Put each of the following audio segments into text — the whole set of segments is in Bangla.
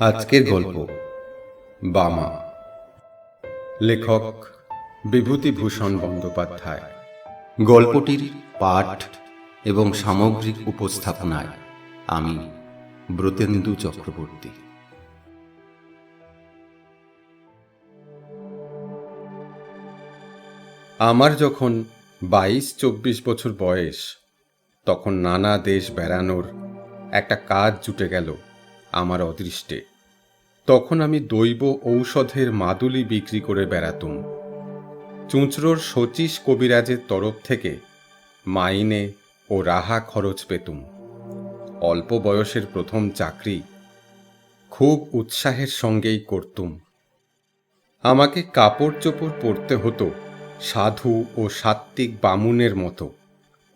আজকের গল্প। বামা। লেখক বিভূতিভূষণ বন্দ্যোপাধ্যায়। গল্পটির পাঠ এবং সামগ্রিক উপস্থাপনায় আমি ব্রতেন্দু চক্রবর্তী। আমার যখন বাইশ চব্বিশ বছর বয়স, তখন নানা দেশ বেড়ানোর একটা কাজ জুটে গেল। আমার অদৃষ্টে। তখন আমি দৈব ঔষধের মাদুলি বিক্রি করে বেড়াতুম। চুঁচড়োর শচীশ কবিরাজের তরফ থেকে মাইনে ও রাহা খরচ পেতুম। অল্প বয়সের প্রথম চাকরি খুব উৎসাহের সঙ্গেই করতুম। আমাকে কাপড় চোপড় পরতে হতো সাধু ও সাত্ত্বিক বামুনের মতো।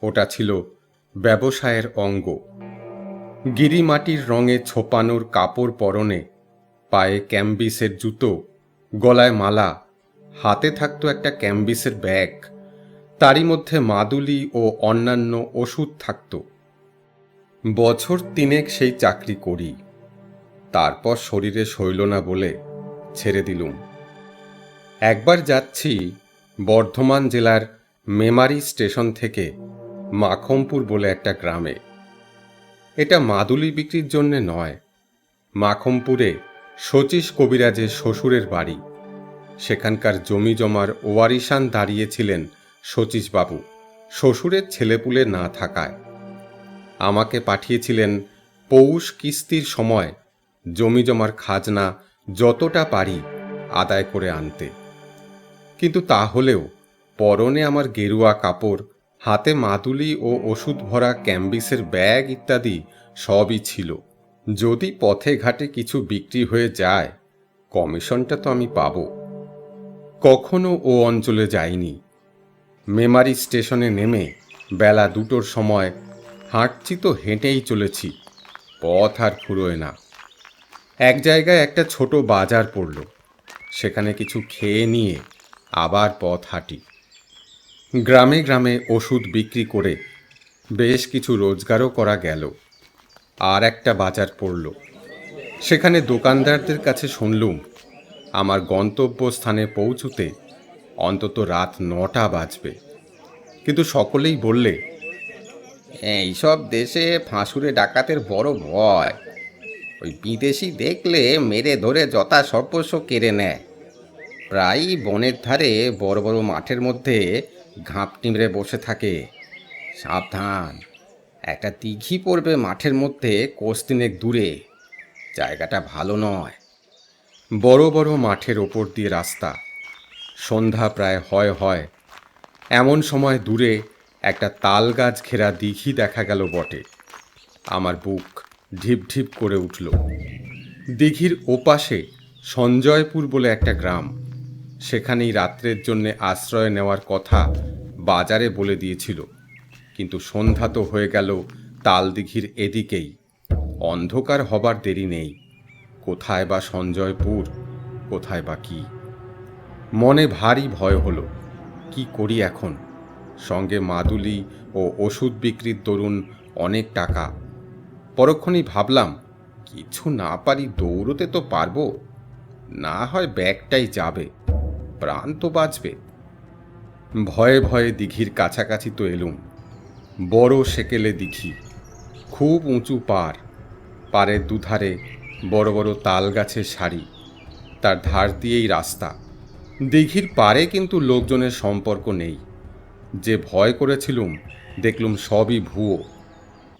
ওটা ছিল ব্যবসায়ের অঙ্গ। গিরিমাটির রঙে ছোপানোর কাপড় পরনে, পায়ে ক্যাম্বিসের জুতো, গলায় মালা, হাতে থাকতো একটা ক্যাম্বিসের ব্যাগ, তারই মধ্যে মাদুলি ও অন্যান্য ওষুধ থাকত। বছর তিনেক সেই চাকরি করি, তারপর শরীরে সইল না বলে ছেড়ে দিলুম। একবার যাচ্ছি বর্ধমান জেলার মেমারি স্টেশন থেকে মাখমপুর বলে একটা গ্রামে। এটা মাদুলি বিক্রির জন্য নয়। মাখমপুরে শচীশ কবিরাজের শ্বশুরের বাড়ি। সেখানকার জমি জমার ওয়ারিশান দাঁড়িয়েছিলেন শচীশবাবু। শ্বশুরের ছেলেপুলে না থাকায়। আমাকে পাঠিয়েছিলেন পৌষ কিস্তির সময় জমি জমার খাজনা যতটা পারি আদায় করে আনতে। কিন্তু তা হলেও পরনে আমার গেরুয়া কাপড় হাতে মাদুলি ও ওষুধ ভরা ক্যাম্বিসের ব্যাগ ইত্যাদি সবই ছিল। যদি পথে ঘাটে কিছু বিক্রি হয়ে যায়, কমিশনটা তো আমি পাব। কখনো ও অঞ্চলে যাইনি। মেমারি স্টেশনে নেমে বেলা দুটোর সময় হাঁটছি তো হেঁটেই চলেছি, পথ আর ফুরোয় না। এক জায়গায় একটা ছোট বাজার পড়ল। সেখানে কিছু খেয়ে নিয়ে আবার পথ হাঁটি। গ্রামে গ্রামে ওষুধ বিক্রি করে বেশ কিছু রোজগারও করা গেল। আর একটা বাজার পড়ল। সেখানে দোকানদারদের কাছে শুনলুম, আমার গন্তব্যস্থানে পৌঁছুতে অন্তত রাত নটা বাজবে। কিন্তু সকলেই বললে এইসব দেশে ফাঁসুরে ডাকাতের বড় ভয়। ওই বিদেশি দেখলে মেরে ধরে যথা সর্বস্ব কেড়ে নেয়। প্রায়ই বনের ধারে বড় বড় মাঠের মধ্যে ঘাপ টিমড়ে বসে থাকে। সাবধান। একটা দিঘি পড়বে মাঠের মধ্যে কোষ তিনেক দূরে। জায়গাটা ভালো নয়। বড় বড় মাঠের ওপর দিয়ে রাস্তা। সন্ধ্যা প্রায় হয় হয়। এমন সময় দূরে একটা তাল গাছ ঘেরা দিঘি দেখা গেল বটে। আমার বুক ঢিপ ঢিপ করে উঠল। দিঘির ওপাশে সঞ্জয়পুর বলে একটা গ্রাম। সেখানেই রাত্রের জন্যে আশ্রয় নেওয়ার কথা বাজারে বলে দিয়েছিল। কিন্তু সন্ধ্যা তো হয়ে গেল তালদিঘির এদিকেই। অন্ধকার হবার দেরি নেই। কোথায় বা সঞ্জয়পুর, কোথায় বা কি? মনে ভারী ভয় হলো, কি করি এখন? সঙ্গে মাদুলি ও ওষুধ বিক্রির দরুন অনেক টাকা। পরক্ষণেই ভাবলাম, কিছু না পারি দৌড়তে তো পারব। না হয় ব্যাগটাই যাবে, প্রাণ তো বাঁচবে। ভয়ে ভয়ে দিঘির কাছাকাছি তো এলুম। বড় সেকেলে দিঘি, খুব উঁচু পার। পাড়ের দুধারে বড় বড় তাল গাছের সারি, তার ধার দিয়েই রাস্তা। দিঘির পারে কিন্তু লোকজনের সম্পর্ক নেই। যে ভয় করেছিলুম, দেখলুম সবই ভুয়ো।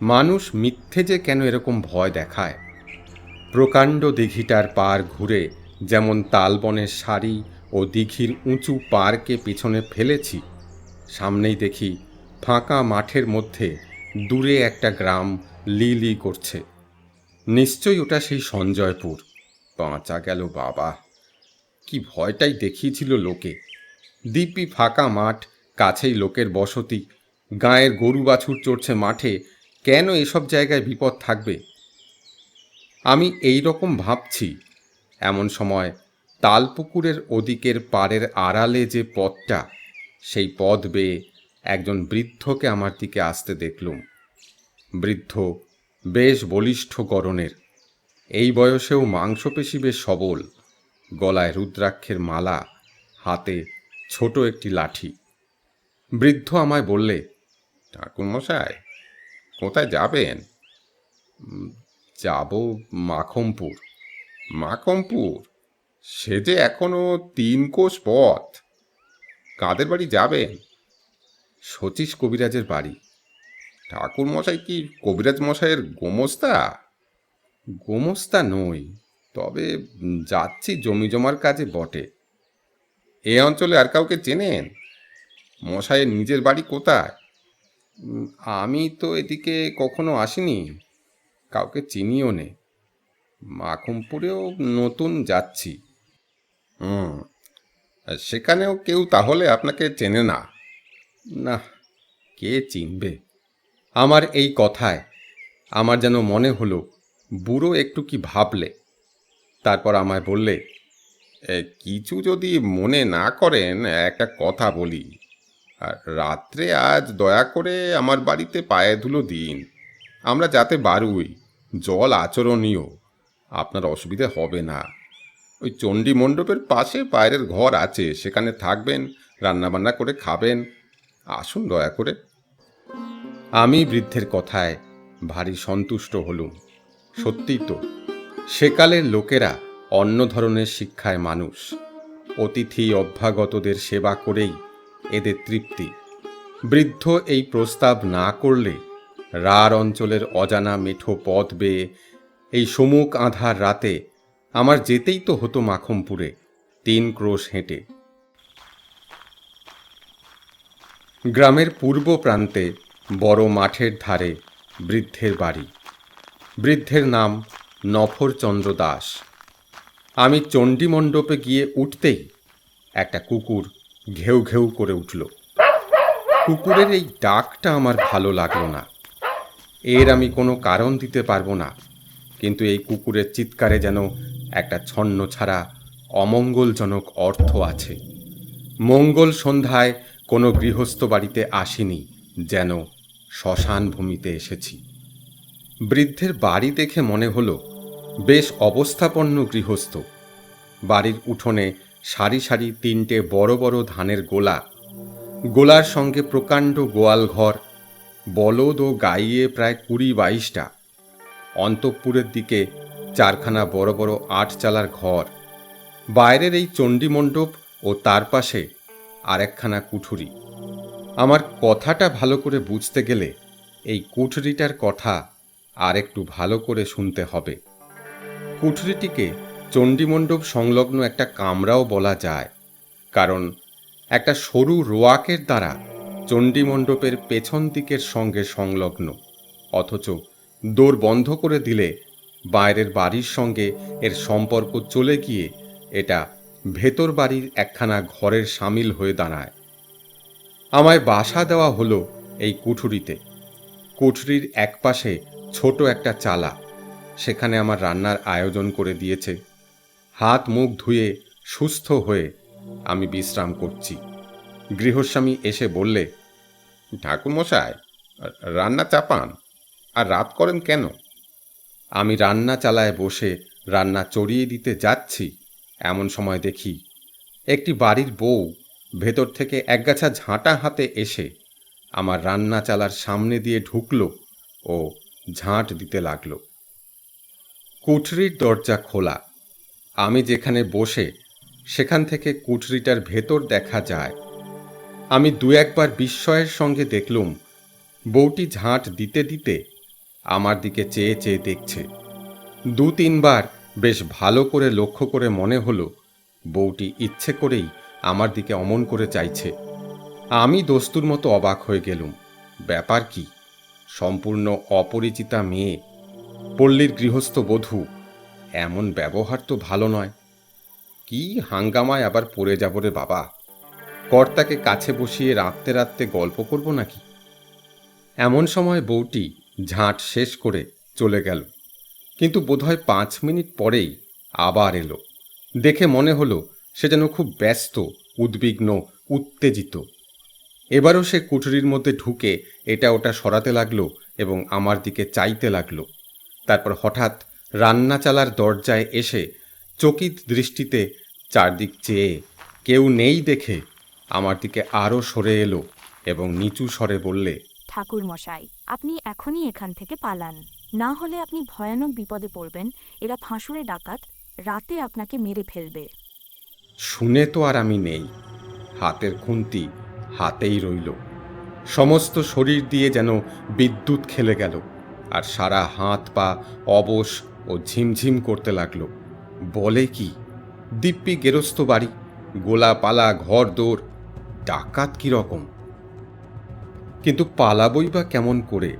মানুষ মিথ্যে যে কেন এরকম ভয় দেখায়? প্রকাণ্ড দিঘিটার পার ঘুরে যেমন তালবনের সারি ও দীঘির উঁচু পারকে পিছনে ফেলেছি। সামনেই দেখি ফাঁকা মাঠের মধ্যে দূরে একটা গ্রাম লি লি করছে। নিশ্চয়ই ওটা সেই সঞ্জয়পুর। বাঁচা গেল বাবা। কি ভয়টাই দেখিয়েছিল লোকে। দিব্যি ফাঁকা মাঠ, কাছেই লোকের বসতি। গায়ের গরু বাছুর চড়ছে মাঠে। কেন এসব জায়গায় বিপদ থাকবে? আমি এই রকম ভাবছি। এমন সময় তালপুকুরের ওদিকের পাড়ের আড়ালে যে পথটা, সেই পথ বেয়ে একজন বৃদ্ধকে আমার দিকে আসতে দেখলুম। বৃদ্ধ বেশ বলিষ্ঠ গরনের এই বয়সেও মাংসপেশি বেশ সবল। গলায় রুদ্রাক্ষের মালা, হাতে ছোট একটি লাঠি। বৃদ্ধ আমায় বললে, ঠাকুরমশাই, কোথায় যাবেন? যাব মাখমপুর। মাখমপুর? সে যে এখনও তিন কোষ পথ। কাদের বাড়ি যাবেন সতীশ কবিরাজের বাড়ি। ঠাকুর মশাই কি কবিরাজ মশাইয়ের গোমস্তা? গোমস্তা নই, তবে যাচ্ছি জমি জমার কাজে বটে। এ অঞ্চলে আর কাউকে চেনেন? মশাইয়ের নিজের বাড়ি কোথায়? আমি তো এদিকে কখনো আসিনি, কাউকে চিনিও নে। মাখমপুরেও নতুন যাচ্ছি। হুম। সেখানেও কেউ তাহলে আপনাকে চেনে না? না, কে চিনবে? আমার এই কথায় আমার যেন মনে হলো, বুড়ো একটু কি ভাবলে? তারপর আমায় বললে কিছু যদি মনে না করেন, একটা কথা বলি। আর রাত্রে আজ দয়া করে আমার বাড়িতে পায়ে ধুলো দিন। আমরা যাতে বারুই, জল আচরণীয়। আপনার অসুবিধে হবে না। ওই চণ্ডী মণ্ডপের পাশে বাইরের ঘর আছে, সেখানে থাকবেন, রান্নাবান্না করে খাবেন। আসুন দয়া করে। আমি বৃদ্ধের কথায় ভারী সন্তুষ্ট হলুম। সত্যিই তো, সেকালের লোকেরা অন্য ধরনের শিক্ষায় মানুষ। অতিথি অভ্যাগতদের সেবা করেই এদের তৃপ্তি। বৃদ্ধ এই প্রস্তাব না করলে রার অঞ্চলের অজানা মেঠো পথ বেয়ে এই সমুখ আধার রাতে আমার যেতেই তো হতো মাখমপুরে। তিন ক্রোশ হেঁটে। গ্রামের পূর্ব প্রান্তে বড় মাঠের ধারে বৃদ্ধের বাড়ি। বৃদ্ধের নাম নফরচন্দ্র দাস। আমি চণ্ডী মণ্ডপে গিয়ে উঠতেই একটা কুকুর ঘেউ ঘেউ করে উঠল। কুকুরের এই ডাকটা আমার ভালো লাগল না। এর আমি কোনো কারণ দিতে পারব না, কিন্তু এই কুকুরের চিৎকারে যেন একটা ছন্ন ছাড়া অমঙ্গলজনক অর্থ আছে। মঙ্গল সন্ধ্যায় কোনো গৃহস্থ বাড়িতে আসিনি, যেন শ্মশান ভূমিতে এসেছি। বৃদ্ধের বাড়ি দেখে মনে হলো, বেশ অবস্থাপন্ন গৃহস্থ। বাড়ির উঠোনে সারি সারি তিনটে বড় বড় ধানের গোলা। গোলার সঙ্গে প্রকাণ্ড গোয়াল ঘর, বলদ ও গাইয়ে প্রায় কুড়ি বাইশটা। অন্তঃপুরের দিকে চারখানা বড় বড় আটচালার ঘর। বাইরের এই চণ্ডী মণ্ডপ ও তার পাশে আরেকখানা কুঠুরি। আমার কথাটা ভালো করে বুঝতে গেলে এই কুঠুরিটার কথা আর একটু ভালো করে শুনতে হবে। কুঠুরিটিকে চণ্ডীমণ্ডপ সংলগ্ন একটা কামরাও বলা যায়, কারণ একটা সরু রোয়াকের দ্বারা চণ্ডীমণ্ডপের পেছন দিকের সঙ্গে সংলগ্ন, অথচ দোর বন্ধ করে দিলে বাইরের বাড়ির সঙ্গে এর সম্পর্ক চলে গিয়ে এটা ভেতর বাড়ির একখানা ঘরের সামিল হয়ে দাঁড়ায়। আমায় বাসা দেওয়া হলো এই কুঠুরিতে। কুঠুরির একপাশে ছোট একটা চালা, সেখানে আমার রান্নার আয়োজন করে দিয়েছে। হাত মুখ ধুয়ে সুস্থ হয়ে আমি বিশ্রাম করছি। গৃহস্বামী এসে বললে, ঠাকুরমশাই, রান্না চাপান, আর রাত করেন কেন? আমি রান্না চালায় বসে রান্না চড়িয়ে দিতে যাচ্ছি। এমন সময় দেখি একটি বাড়ির বউ ভেতর থেকে একগাছা ঝাঁটা হাতে এসে আমার রান্না চালার সামনে দিয়ে ঢুকলো ও ঝাঁট দিতে লাগল। কুঠরির দরজা খোলা। আমি যেখানে বসে সেখান থেকে কুঠরিটার ভেতর দেখা যায়। আমি দু একবার বিস্ময়ের সঙ্গে দেখলুম বউটি ঝাঁট দিতে দিতে আমার দিকে চেয়ে চেয়ে দেখছে। দু তিনবার বেশ ভালো করে লক্ষ্য করে মনে হলো, বউটি ইচ্ছে করেই আমার দিকে অমন করে চাইছে। আমি দস্তুর মতো অবাক হয়ে গেলুম। ব্যাপার কি? সম্পূর্ণ অপরিচিতা মেয়ে, পল্লীর গৃহস্থ বধূ, এমন ব্যবহার তো ভালো নয়। কি হাঙ্গামায় আবার পড়ে যাব রে বাবা? কর্তাকে কাছে বসিয়ে রাঁধতে রাঁধতে গল্প করব নাকি? এমন সময় বউটি ঝাঁট শেষ করে চলে গেল। কিন্তু বোধহয় পাঁচ মিনিট পরেই আবার এলো। দেখে মনে হলো সে যেন খুব ব্যস্ত, উদ্বিগ্ন, উত্তেজিত। এবারও সে কুঠুরির মধ্যে ঢুকে এটা ওটা সরাতে লাগল এবং আমার দিকে চাইতে লাগল। তারপর হঠাৎ রান্না চালার দরজায় এসে চকিত দৃষ্টিতে চারদিক চেয়ে কেউ নেই দেখে আমার দিকে আরও সরে এলো এবং নিচু স্বরে বললে ঠাকুর মশাই আপনি এখনই এখান থেকে পালান। না হলে আপনি ভয়ানক বিপদে পড়বেন। এরা ফাঁসুরে ডাকাত। রাতে আপনাকে মেরে ফেলবে। শুনে তো আর আমি নেই। হাতের খুন্তি হাতেই রইল। সমস্ত শরীর দিয়ে যেন বিদ্যুৎ খেলে গেল আর সারা হাত পা অবশ ও ঝিমঝিম করতে লাগল। বলে কি? দিব্যি গেরস্ত বাড়ি, গোলাপালা ঘর দৌড় ডাকাত কীরকম? কিন্তু পালাবই বা কেমন করে?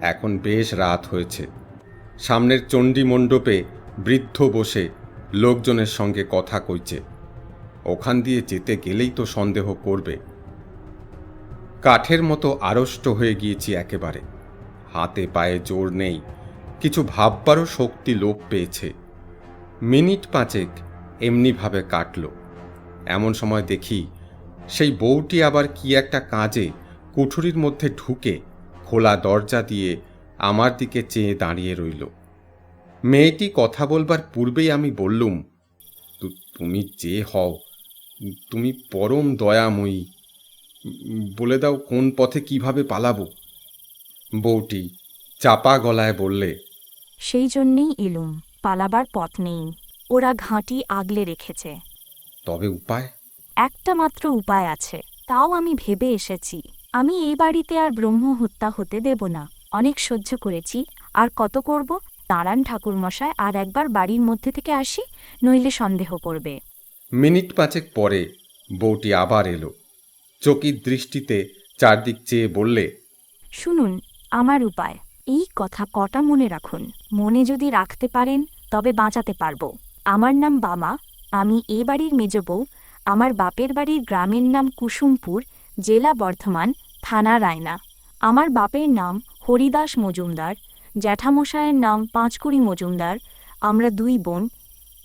এখন বেশ রাত হয়েছে। সামনের চণ্ডী মণ্ডপে বৃদ্ধ বসে লোকজনের সঙ্গে কথা কইছে। ওখান দিয়ে যেতে গেলেই তো সন্দেহ করবে। কাঠের মতো আড়ষ্ট হয়ে গিয়েছি একেবারে। হাতে পায়ে জোর নেই, কিছু ভাববারও শক্তি লোপ পেয়েছে। মিনিট পাঁচেক এমনিভাবে কাটল। এমন সময় দেখি, সেই বউটি আবার কি একটা কাজে কুঠুরির মধ্যে ঢুকে খোলা দরজা দিয়ে আমার দিকে চেয়ে দাঁড়িয়ে রইল। মেয়েটি কথা বলবার পূর্বেই আমি বললুম "তু- তুমি যে হও তুমি পরম দয়াময়ী বলে দাও কোন পথে কীভাবে পালাবো? বউটি চাপা গলায় বললে সেই জন্যেই এলুম পালাবার পথ নেই ওরা ঘাঁটি আগলে রেখেছে। তবে উপায়? একটা মাত্র উপায় আছে তাও আমি ভেবে এসেছি। আমি এই বাড়িতে আর ব্রহ্ম হত্যা হতে দেব না। অনেক সহ্য করেছি। আর কত করব? দাঁড়ান ঠাকুরমশায় আর একবার বাড়ির মধ্যে থেকে আসি নইলে সন্দেহ করবে। মিনিট পাঁচেক পরে বউটি আবার এলো। চকির দৃষ্টিতে চারদিক চেয়ে বললে শুনুন আমার উপায়। এই কথা কটা মনে রাখুন। মনে যদি রাখতে পারেন তবে বাঁচাতে পারব। আমার নাম বামা। আমি এ বাড়ির মেজ বউ। আমার বাপের বাড়ির গ্রামের নাম কুসুমপুর। জেলা বর্ধমান, থানা রায়না। আমার বাপের নাম হরিদাস মজুমদার, জ্যাঠামশায়ের নাম পাঁচকুড়ি মজুমদার, আমরা দুই বোন।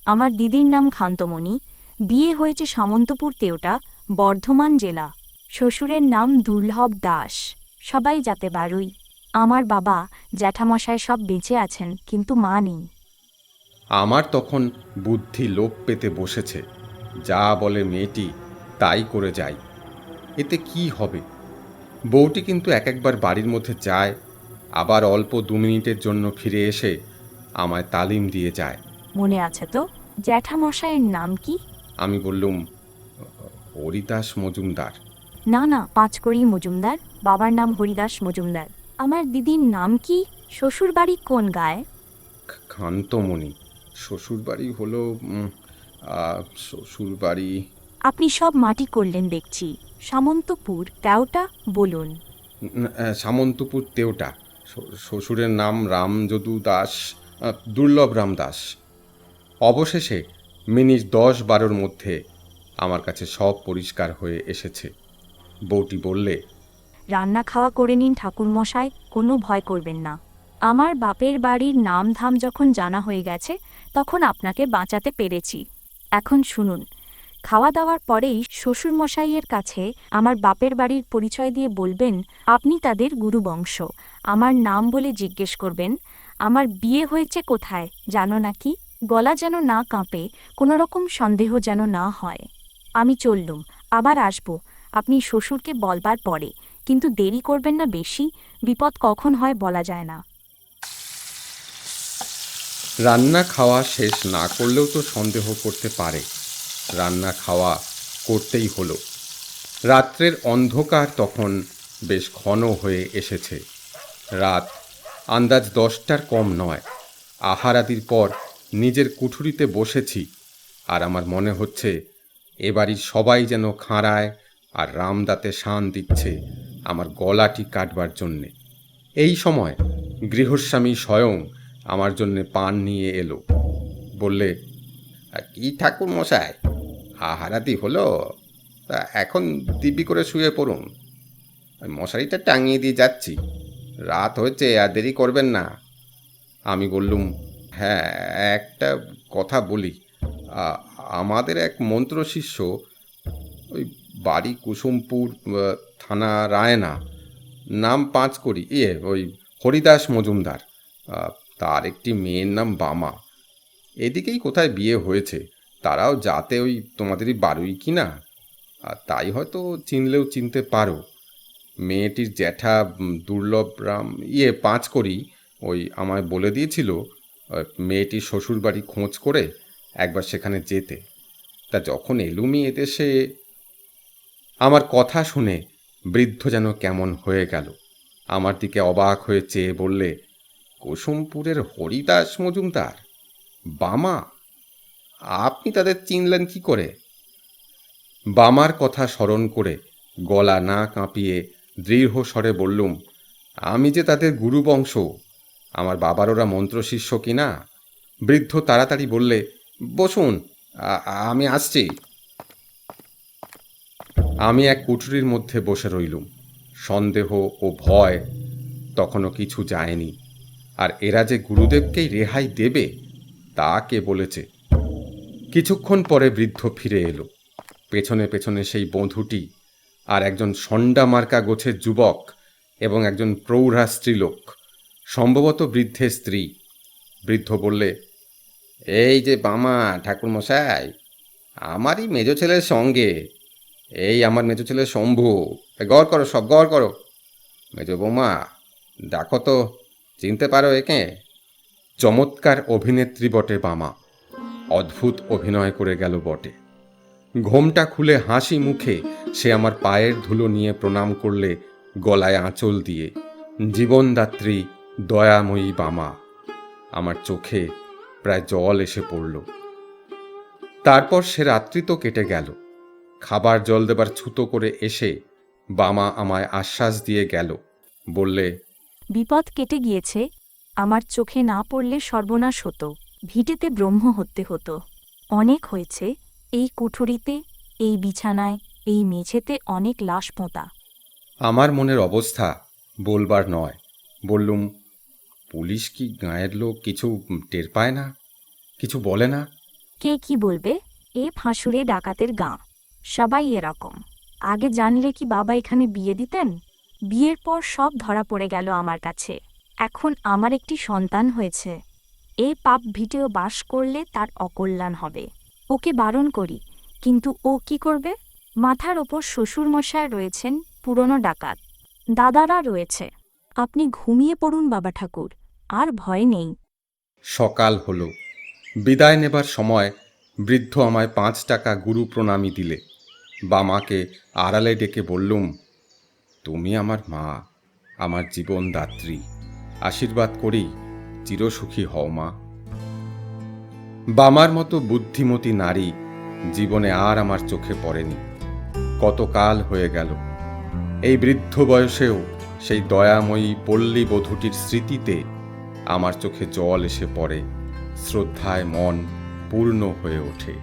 আমার দিদির নাম খান্তমণি। বিয়ে হয়েছে সামন্তপুর তেওটা বর্ধমান জেলা। শ্বশুরের নাম দুর্লভ দাস। সবাই যাতে বারুই। আমার বাবা জ্যাঠামশায় সব বেঁচে আছেন, কিন্তু মা নেই। আমার তখন বুদ্ধি লোপ পেতে বসেছে। যা বলে মেয়েটি, তাই করে যাই এতে কি হবে? বউটি কিন্তু এক একবার বাড়ির মধ্যে যায় আবার অল্প দু মিনিটের জন্য ফিরে এসে আমায় তালিম দিয়ে যায়। মনে আছে তো জ্যাঠামশাইয়ের নাম কি? আমি বললুম হরিদাস মজুমদার। না না পাঁচকড়ি মজুমদার বাবার নাম হরিদাস মজুমদার। আমার দিদির নাম কি? শ্বশুর বাড়ি কোন গায়ে? খান্তমণি। শ্বশুরবাড়ি হলো উম, আহ, শ্বশুরবাড়ি আপনি সব মাটি করলেন দেখছি। সামন্তপুর তেওটা বলুন। সামন্তপুর তেওটা। শ্বশুরের নাম রামযদু দাস দুর্লভ রাম দাস। অবশেষে মিনিট দশ বারোর মধ্যে আমার কাছে সব পরিষ্কার হয়ে এসেছে। বউটি বললে রান্না খাওয়া করে নিন ঠাকুরমশাই কোনো ভয় করবেন না। আমার বাপের বাড়ির নাম ধাম যখন জানা হয়ে গেছে তখন আপনাকে বাঁচাতে পেরেছি। এখন শুনুন খাওয়া দাওয়ার পরেই শ্বশুরমশাইয়ের কাছে আমার বাপের বাড়ির পরিচয় দিয়ে বলবেন, আপনি তাদের গুরুবংশ আমার নাম বলে জিজ্ঞেস করবেন, আমার বিয়ে হয়েছে কোথায়? জানো নাকি গলা যেন না কাঁপে কোনো রকম সন্দেহ যেন না হয়। আমি চললুম, আবার আসব। আপনি শ্বশুরকে বলবার পরে। কিন্তু দেরি করবেন না বেশি, বিপদ কখন হয় বলা যায় না। রান্না খাওয়া শেষ না করলেও তো সন্দেহ করতে পারে। রান্না খাওয়া করতেই হলো। রাত্রের অন্ধকার তখন বেশ ঘন হয়ে এসেছে। রাত আন্দাজ দশটার কম নয়। আহারাদির পর নিজের কুঠুরিতে বসেছি আর আমার মনে হচ্ছে এ বাড়ির সবাই যেন খাঁড়ায় আর রামদাতে শান দিচ্ছে আমার গলাটি কাটবার জন্যে। এই সময় গৃহস্বামী স্বয়ং আমার জন্যে পান নিয়ে এলো। বললে কি ঠাকুর মশাই? আহারাদি হলো? তা এখন দিব্যি করে শুয়ে পড়ুন। মশারিটা টাঙিয়ে দিয়ে যাচ্ছি। রাত হয়েছে, আর দেরি করবেন না। আমি বললুম হ্যাঁ একটা কথা বলি। আমাদের এক মন্ত্র শিষ্য, ওই বাড়ি কুসুমপুর থানা রায়না, নাম পাঁচ করি ইয়ে ওই হরিদাস মজুমদার। তার একটি মেয়ের নাম বামা। এদিকেই কোথায় বিয়ে হয়েছে? তারাও যাতে ওই তোমাদেরই বারুই কি না আর তাই হয়তো চিনলেও চিনতে পারো। মেয়েটির জ্যাঠা দুর্লভ রাম ইয়ে পাঁচ করি ওই আমায় বলে দিয়েছিল মেয়েটির শ্বশুর বাড়ি খোঁজ করে একবার সেখানে যেতে। তা যখন এলুমি এদেশে, আমার কথা শুনে বৃদ্ধ যেন কেমন হয়ে গেল। আমার দিকে অবাক হয়ে চেয়ে বললে, কুসুমপুরের হরিদাস মজুমদার? বামা, আপনি তাদের চিনলেন কি করে? বামার কথা স্মরণ করে গলা না কাঁপিয়ে দৃঢ় স্বরে বললুম, আমি যে তাদের গুরুবংশ, আমার বাবার ওরা মন্ত্রশিষ্য কিনা বৃদ্ধ তাড়াতাড়ি বললে, বসুন আমি আসছি। আমি এক কুঠুরির মধ্যে বসে রইলুম। সন্দেহ ও ভয় তখনও কিছু যায়নি। আর এরা যে গুরুদেবকেই রেহাই দেবে তা কে বলেছে? কিছুক্ষণ পরে বৃদ্ধ ফিরে এলো। পেছনে পেছনে সেই বন্ধুটি আর একজন সন্ডা মার্কা গোছের যুবক এবং একজন প্রৌঢ়া স্ত্রীলোক, সম্ভবত বৃদ্ধের স্ত্রী। বৃদ্ধ বললে, এই যে বামা, ঠাকুরমশাই, আমারই মেজ ছেলের সঙ্গে। এই আমার মেজ ছেলে শম্ভু গড় করো সব, গড় করো। মেজ বৌমা দেখো তো, চিনতে পারো একে। চমৎকার অভিনেত্রী বটে বামা। অদ্ভুত অভিনয় করে গেল বটে। ঘোমটা খুলে হাসি মুখে সে আমার পায়ের ধুলো নিয়ে প্রণাম করলে গলায় আঁচল দিয়ে, জীবনদাত্রী, দয়াময়ী বামা। আমার চোখে প্রায় জল এসে পড়ল। তারপর সে রাত্রি তো কেটে গেল। খাবার জল দেবার ছুতো করে এসে বামা আমায় আশ্বাস দিয়ে গেল। বললে, বিপদ কেটে গিয়েছে আমার চোখে না পড়লে সর্বনাশ হতো ভিটেতে ব্রহ্ম হত্যে হতো। অনেক হয়েছে এই কুঠুরিতে এই বিছানায় এই মেঝেতে অনেক লাশ পোঁতা। আমার মনের অবস্থা বলবার নয়। বললুম পুলিশ কি গাঁয়ের লোক কিছু টের পায় না? কিছু বলে না? কে কি বলবে? এ ফাঁসুরে ডাকাতের গাঁ। সবাই এরকম। আগে জানলে কি বাবা এখানে বিয়ে দিতেন? বিয়ের পর সব ধরা পড়ে গেল আমার কাছে। এখন আমার একটি সন্তান হয়েছে। এ পাপ ভিটেও বাস করলে তার অকল্যাণ হবে। ওকে বারণ করি, কিন্তু ও কি করবে? মাথার ওপর শ্বশুরমশায় রয়েছেন পুরনো ডাকাত। দাদারা রয়েছে। আপনি ঘুমিয়ে পড়ুন, বাবা ঠাকুর, আর ভয় নেই। সকাল হলো। বিদায় নেবার সময় বৃদ্ধ আমায় পাঁচ টাকা গুরু প্রণামী দিলে। বামাকে আড়ালে ডেকে বললুম, তুমি আমার মা, আমার জীবনদাত্রী আশীর্বাদ করি, চিরসুখী হও মা। বামার মতো বুদ্ধিমতী নারী জীবনে আর আমার চোখে পড়েনি। কতকাল হয়ে গেল। এই বৃদ্ধ বয়সেও সেই দয়াময়ী পল্লী বধূটির স্মৃতিতে আমার চোখে জল এসে পড়ে, শ্রদ্ধায় মন পূর্ণ হয়ে ওঠে।